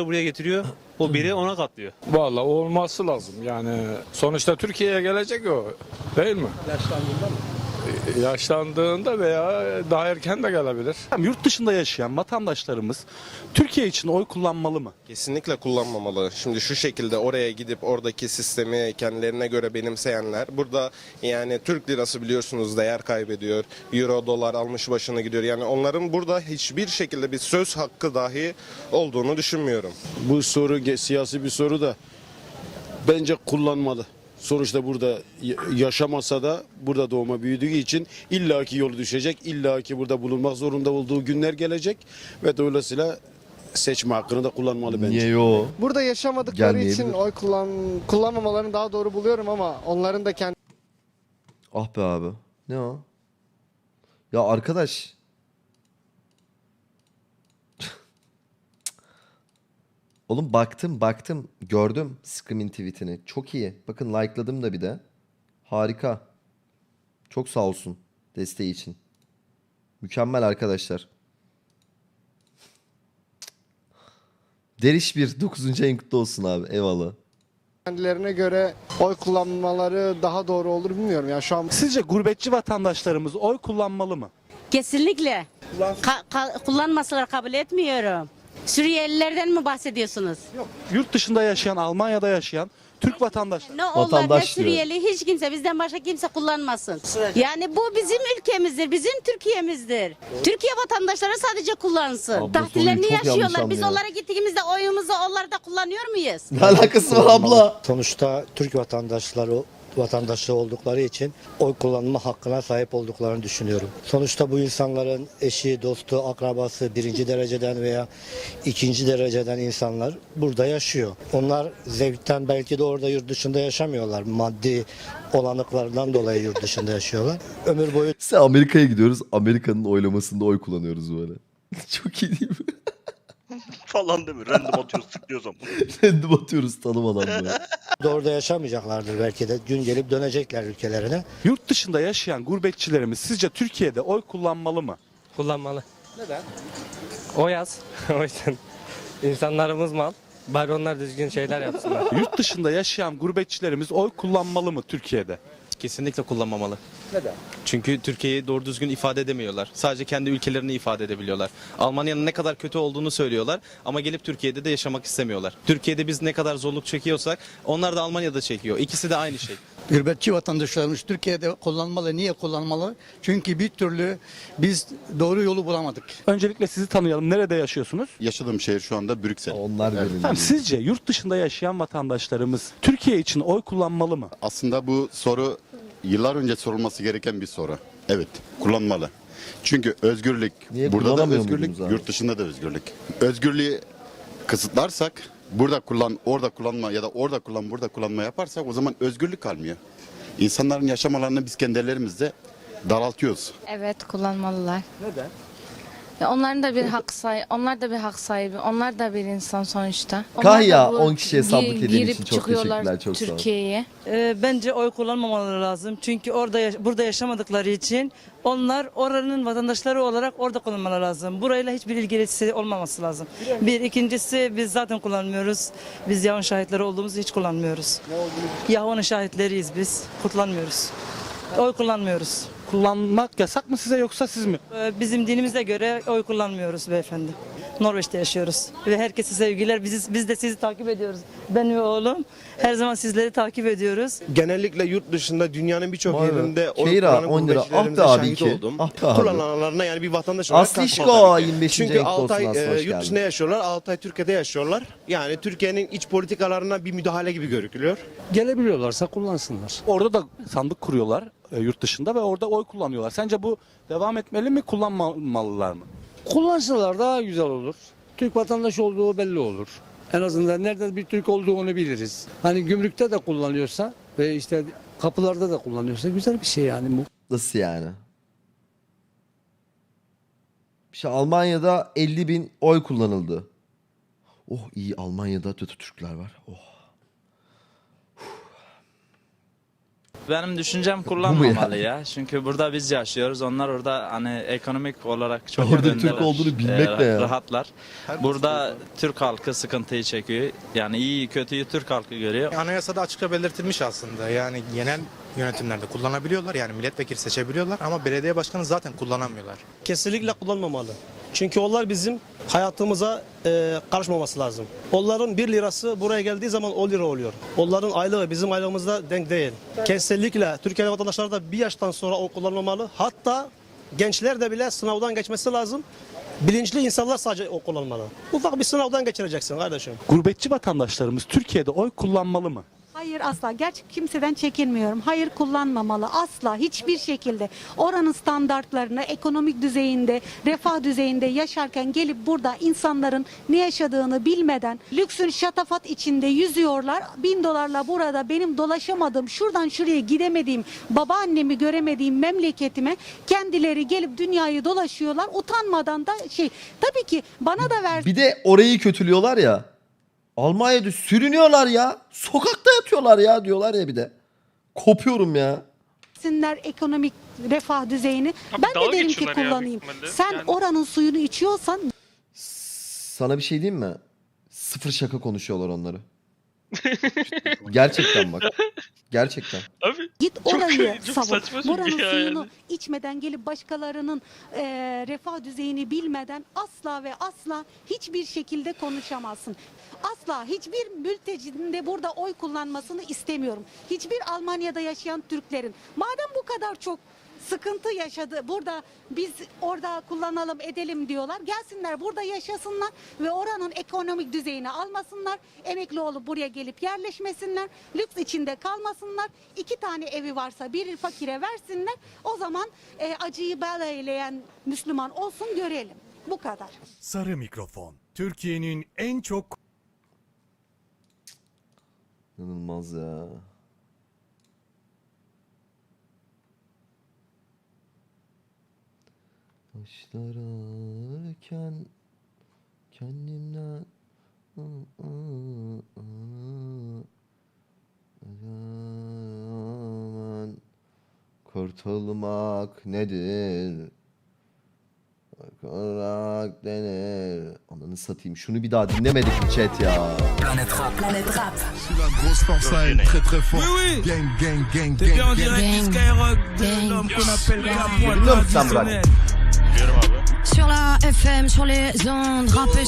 buraya getiriyor. O biri ona katlıyor. Vallahi olması lazım. Yani sonuçta Türkiye'ye gelecek o. Değil mi? Yaşlandığında mı? Yaşlandığında veya daha erken de gelebilir. Yurt dışında yaşayan vatandaşlarımız Türkiye için oy kullanmalı mı? Kesinlikle kullanmamalı. Şimdi şu şekilde oraya gidip oradaki sistemi kendilerine göre benimseyenler burada yani Türk lirası biliyorsunuz değer kaybediyor. Euro, dolar almış başını gidiyor. Yani onların burada hiçbir şekilde bir söz hakkı dahi olduğunu düşünmüyorum. Bu soru ge- siyasi bir soru da bence kullanmalı. Sonuçta burada yaşamasa da burada doğma büyüdüğü için illaki yolu düşecek. illaki burada bulunmak zorunda olduğu günler gelecek ve dolayısıyla seçme hakkını da kullanmalı bence. Niye yo? Burada yaşamadıkları Gelmeyebilir. için oy kullan kullanmamalarını daha doğru buluyorum ama onların da kendi Ah be abi. Ne o? Ya arkadaş. Oğlum baktım baktım gördüm Scream'in tweetini. Çok iyi. Bakın likeladım da bir de. Harika. Çok sağ olsun desteği için. Mükemmel arkadaşlar. Deriş bir 9. en kutlu olsun abi. Eyvallah. kendilerine göre oy kullanmaları daha doğru olur bilmiyorum. Yani şu an Sizce gurbetçi vatandaşlarımız oy kullanmalı mı? Kesinlikle. Ka- ka- kullanmasalar kabul etmiyorum. Suriyelilerden mi bahsediyorsunuz? Yurt dışında yaşayan, Almanya'da yaşayan Türk vatandaşlar. Ne onlar ne Vatandaş diyor. Suriyeli hiç kimse bizden başka kimse kullanmasın. Yani bu bizim ülkemizdir, bizim Türkiye'mizdir. Türkiye vatandaşları sadece kullansın. Abla, Tahtillerini soruyu çok yanlış yaşıyorlar. Biz anlıyor. onlara gittiğimizde oyumuzu onlara da kullanıyor muyuz? Ne alakası var abla? Sonuçta Türk vatandaşları vatandaşı oldukları için oy kullanma hakkına sahip olduklarını düşünüyorum. Sonuçta bu insanların eşi, dostu, akrabası birinci dereceden veya ikinci dereceden insanlar burada yaşıyor. Onlar zevkten belki de orada yurt dışında yaşamıyorlar. Maddi olanıklarından dolayı yurt dışında yaşıyorlar. Ömür boyu Sen Amerika'ya gidiyoruz. Amerika'nın oylamasında oy kullanıyoruz böyle. Çok iyi değil mi? falan değil mi? Random atıyoruz tıklıyoruz ama. Random atıyoruz tanımadan böyle. da orada yaşamayacaklardır belki de. Gün gelip dönecekler ülkelerine. Yurt dışında yaşayan gurbetçilerimiz sizce Türkiye'de oy kullanmalı mı? Kullanmalı. Neden? O yaz. o yüzden. İnsanlarımız mal. Bari onlar düzgün şeyler yapsınlar. Yurt dışında yaşayan gurbetçilerimiz oy kullanmalı mı Türkiye'de? Kesinlikle kullanmamalı. Neden? Çünkü Türkiye'yi doğru düzgün ifade edemiyorlar. Sadece kendi ülkelerini ifade edebiliyorlar. Almanya'nın ne kadar kötü olduğunu söylüyorlar ama gelip Türkiye'de de yaşamak istemiyorlar. Türkiye'de biz ne kadar zorluk çekiyorsak onlar da Almanya'da çekiyor. İkisi de aynı şey. Gurbetçi vatandaşlarımız Türkiye'de kullanmalı. Niye kullanmalı? Çünkü bir türlü biz doğru yolu bulamadık. Öncelikle sizi tanıyalım. Nerede yaşıyorsunuz? Yaşadığım şehir şu anda Brüksel. Onlar. Efendim, sizce yurt dışında yaşayan vatandaşlarımız Türkiye için oy kullanmalı mı? Aslında bu soru yıllar önce sorulması gereken bir soru. Evet, kullanmalı. Çünkü özgürlük, Niye burada da kullanamıyor özgürlük, muydunuz abi? yurt dışında da özgürlük. Özgürlüğü kısıtlarsak, burada kullan, orada kullanma ya da orada kullan, burada kullanma yaparsak o zaman özgürlük kalmıyor. İnsanların yaşam biz kendi ellerimizde daraltıyoruz. Evet kullanmalılar. Neden? Onların da bir hak sahibi, onlar da bir hak sahibi, onlar da bir insan sonuçta. Onlar Kahya, da bu 10 kişiye gi- hediyen girip için çok çıkıyorlar teşekkürler, çok sağ ol. Türkiye'ye. Ee, bence oy kullanmamaları lazım. Çünkü orada yaş- burada yaşamadıkları için onlar oranın vatandaşları olarak orada kullanmaları lazım. Burayla hiçbir ilgisi olmaması lazım. Bir ikincisi biz zaten kullanmıyoruz. Biz Yahun şahitleri olduğumuz hiç kullanmıyoruz. Ne Yahun'un şahitleriyiz biz. Kullanmıyoruz. Oy kullanmıyoruz. Kullanmak yasak mı size yoksa siz mi? Ee, Bizim dinimize göre oy kullanmıyoruz beyefendi. Norveç'te yaşıyoruz ve herkese sevgiler. Biz, biz de sizi takip ediyoruz. Ben ve oğlum her zaman sizleri takip ediyoruz. Genellikle yurt dışında dünyanın birçok Vay be. yerinde oy Keyra, kullanan 10 lira. Ah be gurbetçilerimize abi şahit iki. oldum. Ah be abi. Kullananlarına yani bir vatandaş olarak tabii ki. 25. Çünkü renk 6 olsun ay Aslı, e, hoş yurt geldin. dışında yaşıyorlar, 6 ay Türkiye'de yaşıyorlar. Yani Türkiye'nin iç politikalarına bir müdahale gibi görülüyor. Gelebiliyorlarsa kullansınlar. Orada da sandık kuruyorlar e, yurt dışında ve orada oy kullanıyorlar. Sence bu devam etmeli mi, kullanmamalılar mı? Kullansalar daha güzel olur. Türk vatandaşı olduğu belli olur. En azından nerede bir Türk olduğunu biliriz. Hani gümrükte de kullanıyorsa ve işte kapılarda da kullanıyorsa güzel bir şey yani bu. Nasıl yani? İşte Almanya'da 50 bin oy kullanıldı. Oh iyi Almanya'da kötü Türkler var. Oh. Benim düşüncem kullanmamalı ya. Çünkü burada biz yaşıyoruz. Onlar orada hani ekonomik olarak çok Orada öndeler. Türk olduğunu bilmek Ee, ne ya? Rahatlar. Burada Türk halkı sıkıntıyı çekiyor. Yani iyi kötüyü Türk halkı görüyor. Anayasada açıkça belirtilmiş aslında. Yani genel yönetimlerde kullanabiliyorlar. Yani milletvekili seçebiliyorlar ama belediye başkanı zaten kullanamıyorlar. Kesinlikle kullanmamalı. Çünkü onlar bizim hayatımıza e, karışmaması lazım. Onların 1 lirası buraya geldiği zaman 10 lira oluyor. Onların aylığı bizim aylığımızda denk değil. Kesinlikle Türkiye vatandaşları da bir yaştan sonra o kullanmamalı. Hatta gençler de bile sınavdan geçmesi lazım. Bilinçli insanlar sadece o kullanmalı. Ufak bir sınavdan geçireceksin kardeşim. Gurbetçi vatandaşlarımız Türkiye'de oy kullanmalı mı? Hayır asla. Gerçek kimseden çekinmiyorum. Hayır kullanmamalı. Asla hiçbir şekilde. Oranın standartlarını ekonomik düzeyinde, refah düzeyinde yaşarken gelip burada insanların ne yaşadığını bilmeden lüksün şatafat içinde yüzüyorlar. Bin dolarla burada benim dolaşamadığım, şuradan şuraya gidemediğim, babaannemi göremediğim memleketime kendileri gelip dünyayı dolaşıyorlar. Utanmadan da şey. Tabii ki bana da ver Bir de orayı kötülüyorlar ya. Almanya'da sürünüyorlar ya. Sokakta yatıyorlar ya diyorlar ya bir de. Kopuyorum ya. versinler ekonomik refah düzeyini. Abi ben dalga de derim ki geçiyorlar ya kullanayım. büyük ihtimalle. Sen Yani- oranın suyunu içiyorsan Sana bir şey diyeyim mi? Sıfır şaka konuşuyorlar onları. Gerçekten bak. Gerçekten. Abi git Çok- orayı çok savun. saçma çünkü Buranın ya suyunu yani. içmeden gelip başkalarının e, refah düzeyini bilmeden asla ve asla hiçbir şekilde konuşamazsın. Asla hiçbir mültecinin de burada oy kullanmasını istemiyorum. Hiçbir Almanya'da yaşayan Türklerin. Madem bu kadar çok sıkıntı yaşadı. Burada biz orada kullanalım edelim diyorlar. Gelsinler burada yaşasınlar ve oranın ekonomik düzeyini almasınlar. Emekli olup buraya gelip yerleşmesinler. Lüks içinde kalmasınlar. İki tane evi varsa biri fakire versinler. O zaman e, acıyı beleyleyen Müslüman olsun görelim. Bu kadar. Sarı mikrofon. Türkiye'nin en çok İnanılmaz ya. Başlarken kendimden Aman kurtulmak nedir? Korkak denir. Ananı satayım. Şunu bir daha dinlemedik mi chat ya? Planète Rap. Planète Rap. La très très fort. Gang, gang, gang, gang, gang. Bilmiyor musun sen Burak? Biliyorum abi. Sur la FM, sur les ondes, rappeurs